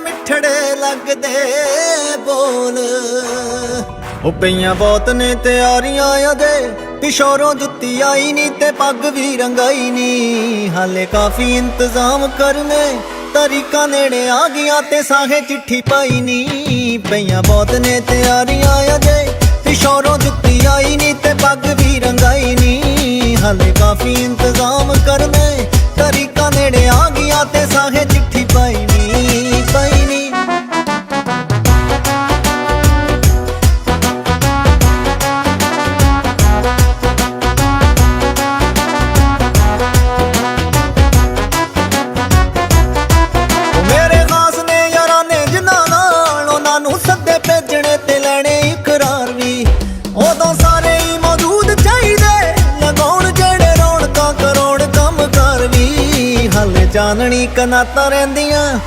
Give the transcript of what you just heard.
ਮਿੱਠੜੇ ਲੱਗਦੇ ਬੋਲ। ਉਹ ਪਈਆਂ ਬਹੁਤ ਨੇ ਤਿਆਰੀਆਂ ਅਜੇ ਪਿਸ਼ੋਰੋਂ ਜੁੱਤੀ ਆਈ ਨਹੀਂ ਤੇ ਪੱਗ ਵੀ ਰੰਗਾਈ ਨਹੀਂ ਹਾਲੇ ਕਾਫੀ ਇੰਤਜ਼ਾਮ ਕਰਨੇ, ਤਰੀਕਾ ਨੇੜੇ ਆ ਗਿਆ ਤੇ ਸਾਹੇ ਚਿੱਠੀ ਪਾਈ ਨਹੀਂ ਪਈਆਂ ਬਹੁਤ ਨੇ ਤਿਆਰੀਆਂ ਅਜੇ ਪਿਸ਼ੋਰੋਂ ਜੁੱਤੀ ਆਈ ਨਹੀਂ ਤੇ ਪੱਗ ਵੀ ਰੰਗਾਈ ਨਹੀਂ ਹਾਲੇ ਕਾਫੀ ਇੰਤਜ਼ਾਮ ਕਰਨੇ ਨੂੰ ਭੇਜਣੇ ਤੇ ਲੈਣੇ ਇਕਰਾਰ ਵੀ। ਉਦੋਂ ਸਾਰੇ ਹੀ ਮੌਜੂਦ ਚਾਹੀਦੇ। ਲਗਾਉਣ ਜਿਹੜੇ ਰੌਣਕਾਂ, ਕਰਾਉਣ ਕੰਮ ਕਰ ਵੀ। ਹਾਲੇ ਜਾਣਨੀ ਕਨਾਤਾ ਰਹਿੰਦੀਆਂ।